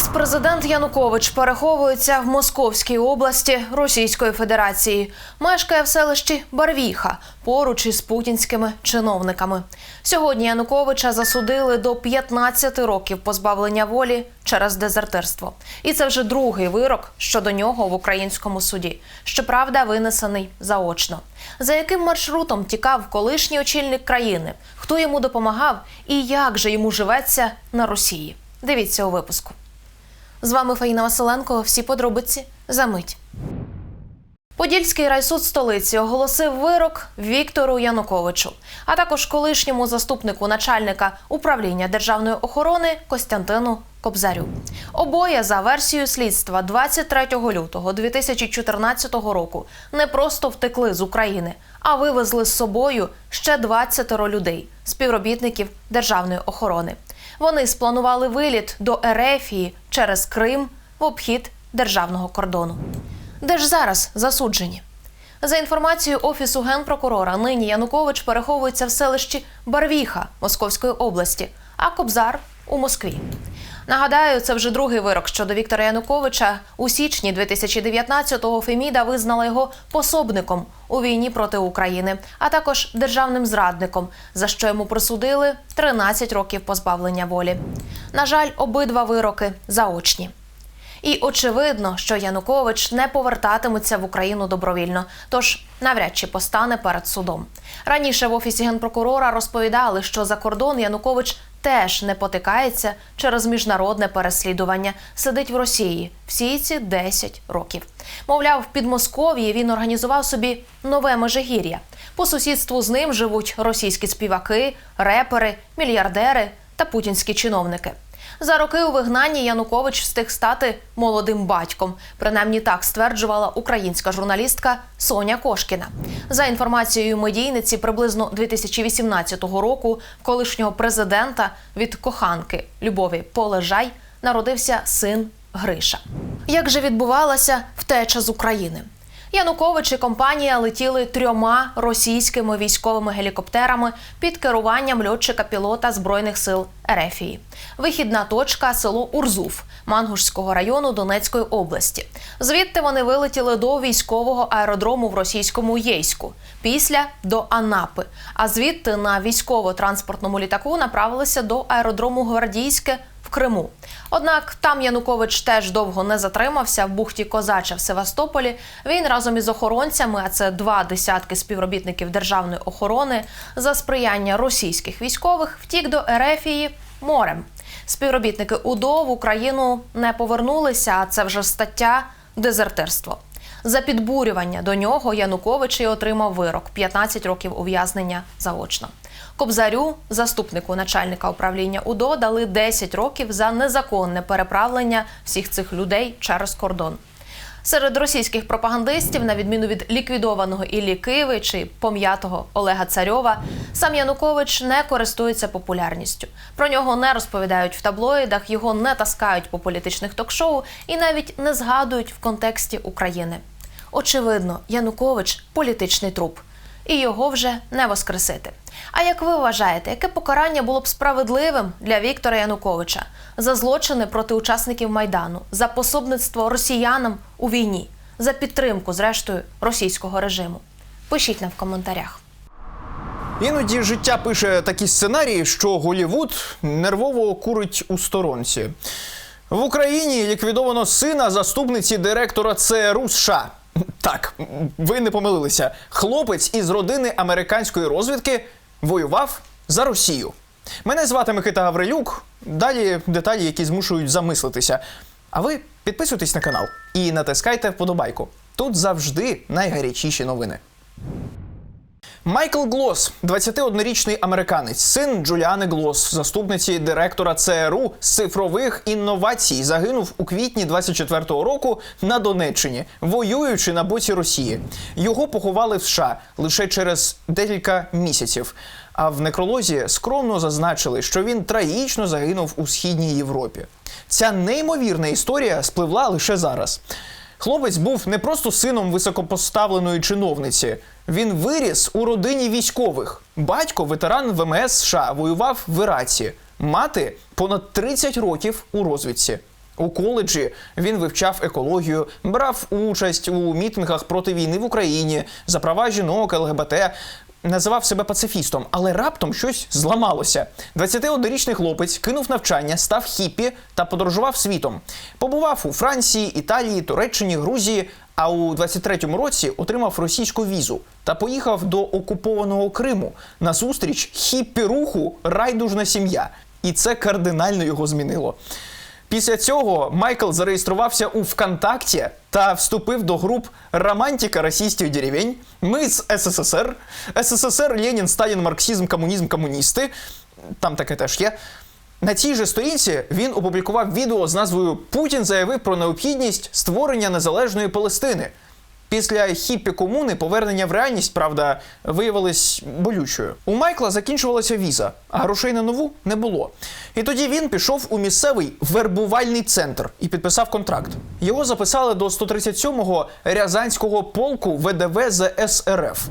Екс-президент Янукович переховується в Московській області Російської Федерації. Мешкає в селищі Барвіха поруч із путінськими чиновниками. Сьогодні Януковича засудили до 15 років позбавлення волі через дезертирство. І це вже другий вирок щодо нього в українському суді. Щоправда, винесений заочно. За яким маршрутом тікав колишній очільник країни, хто йому допомагав і як же йому живеться на Росії? Дивіться у випуску. З вами Фаїна Василенко. Всі подробиці за мить. Подільський райсуд столиці оголосив вирок Віктору Януковичу, а також колишньому заступнику начальника управління державної охорони Костянтину Кобзарю. Обоє за версією слідства 23 лютого 2014 року не просто втекли з України, а вивезли з собою ще 20 людей, співробітників державної охорони. Вони спланували виліт до Ерефії через Крим в обхід державного кордону. Де ж зараз засуджені? За інформацією офісу генпрокурора, нині Янукович переховується в селищі Барвіха Московської області, а Кобзар у Москві. Нагадаю, це вже другий вирок щодо Віктора Януковича. У січні 2019-го Феміда визнала його пособником у війні проти України, а також державним зрадником, за що йому присудили 13 років позбавлення волі. На жаль, обидва вироки заочні. І очевидно, що Янукович не повертатиметься в Україну добровільно, тож навряд чи постане перед судом. Раніше в офісі генпрокурора розповідали, що за кордон Янукович теж не потикається через міжнародне переслідування, сидить в Росії всі ці 10 років. Мовляв, в Підмосков'ї він організував собі нове межигір'я. По сусідству з ним живуть російські співаки, репери, мільярдери та путінські чиновники. За роки у вигнанні Янукович встиг стати молодим батьком. Принаймні так стверджувала українська журналістка Соня Кошкіна. За інформацією медійниці, приблизно 2018 року колишнього президента від коханки Любові Полежай народився син Гриша. Як же відбувалася втеча з України? Янукович і компанія летіли трьома російськими військовими гелікоптерами під керуванням льотчика-пілота збройних сил Ерефії. Вихідна точка село Урзуф Мангушського району Донецької області. Звідти вони вилетіли до військового аеродрому в російському Єйську, після до Анапи. А звідти на військово-транспортному літаку направилися до аеродрому Гвардійське Криму. Однак там Янукович теж довго не затримався в бухті Козача в Севастополі. Він разом із охоронцями, а це два десятки співробітників державної охорони, за сприяння російських військових втік до Ерефії морем. Співробітники УДО в Україну не повернулися. А це вже стаття дезертирство. За підбурювання до нього Янукович і отримав вирок 15 років ув'язнення заочно. Кобзарю, заступнику начальника управління УДО, дали 10 років за незаконне переправлення всіх цих людей через кордон. Серед російських пропагандистів, на відміну від ліквідованого Іллі Киви чи пом'ятого Олега Царьова, сам Янукович не користується популярністю. Про нього не розповідають в таблоїдах, його не таскають по політичних ток-шоу і навіть не згадують в контексті України. Очевидно, Янукович політичний труп, і його вже не воскресити. А як ви вважаєте, яке покарання було б справедливим для Віктора Януковича за злочини проти учасників майдану, за пособництво росіянам у війні, за підтримку, зрештою, російського режиму? Пишіть нам в коментарях. Іноді життя пише такі сценарії, що Голівуд нервово курить у сторонці. В Україні ліквідовано сина заступниці директора ЦРУ США. Так, ви не помилилися. Хлопець із родини американської розвідки воював за Росію. Мене звати Микита Гаврилюк. Далі деталі, які змушують замислитися. А ви підписуйтесь на канал і натискайте вподобайку. Тут завжди найгарячіші новини. Майкл Глос, 21-річний американець, син Джуліани Глос, заступниці директора ЦРУ з цифрових інновацій, загинув у квітні 24-го року на Донеччині, воюючи на боці Росії. Його поховали в США лише через декілька місяців. А в некролозі скромно зазначили, що він трагічно загинув у східній Європі. Ця неймовірна історія спливла лише зараз. Хлопець був не просто сином високопоставленої чиновниці. Він виріс у родині військових. Батько, ветеран ВМС США, воював в Іраці. Мати понад 30 років у розвідці. У коледжі він вивчав екологію, брав участь у мітингах проти війни в Україні за права жінок, ЛГБТ. Називав себе пацифістом, але раптом щось зламалося. 21-річний хлопець кинув навчання, став хіпі та подорожував світом. Побував у Франції, Італії, Туреччині, Грузії. А у 23-му році отримав російську візу та поїхав до окупованого Криму на зустріч хіппі руху Райдужна сім'я. І це кардинально його змінило. Після цього Майкл зареєструвався у ВКонтакті та вступив до груп Романтика російських деревень, Ми з СССР, СССР, Ленін, Сталін, Марксізм, Комунізм, Комуністи. Там таке теж є. На цій же сторінці він опублікував відео з назвою Путін заявив про необхідність створення незалежної Палестини. Після хіппі комуни повернення в реальність, правда, виявилось болючою. У Майкла закінчувалася віза, а грошей на нову не було. І тоді він пішов у місцевий вербувальний центр і підписав контракт. Його записали до 137-го Рязанського полку ВДВ ЗСРФ.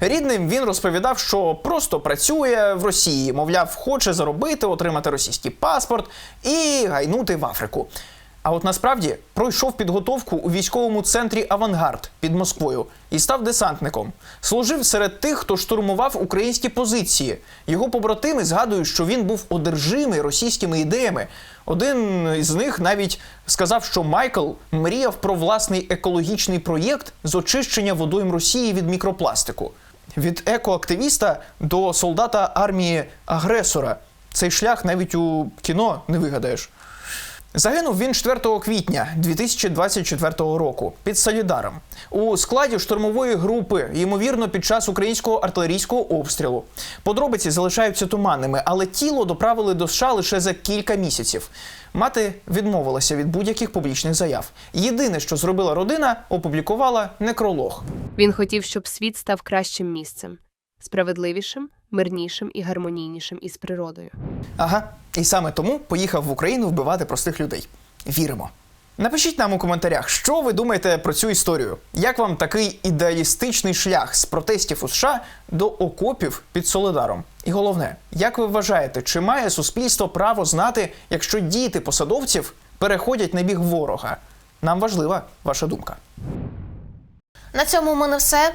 Рідним він розповідав, що просто працює в Росії, мовляв, хоче заробити, отримати російський паспорт і гайнути в Африку. А от насправді пройшов підготовку у військовому центрі Авангард під Москвою і став десантником. Служив серед тих, хто штурмував українські позиції. Його побратими згадують, що він був одержимий російськими ідеями. Один із них навіть сказав, що Майкл мріяв про власний екологічний проєкт з очищення водойм Росії від мікропластику. Від екоактивіста до солдата армії агресора. Цей шлях навіть у кіно не вигадаєш. Загинув він 4 квітня 2024 року під Солідаром у складі штурмової групи, ймовірно, під час українського артилерійського обстрілу. Подробиці залишаються туманними, але тіло доправили до США лише за кілька місяців. Мати відмовилася від будь-яких публічних заяв. Єдине, що зробила родина, опублікувала некролог. Він хотів, щоб світ став кращим місцем, справедливішим, мирнішим і гармонійнішим із природою. Ага, і саме тому поїхав в Україну вбивати простих людей. Віримо. Напишіть нам у коментарях, що ви думаєте про цю історію. Як вам такий ідеалістичний шлях з протестів у США до окопів під Солидаром? І головне, як ви вважаєте, чи має суспільство право знати, якщо діти посадовців переходять на біг ворога? Нам важлива ваша думка. На цьому в мене все.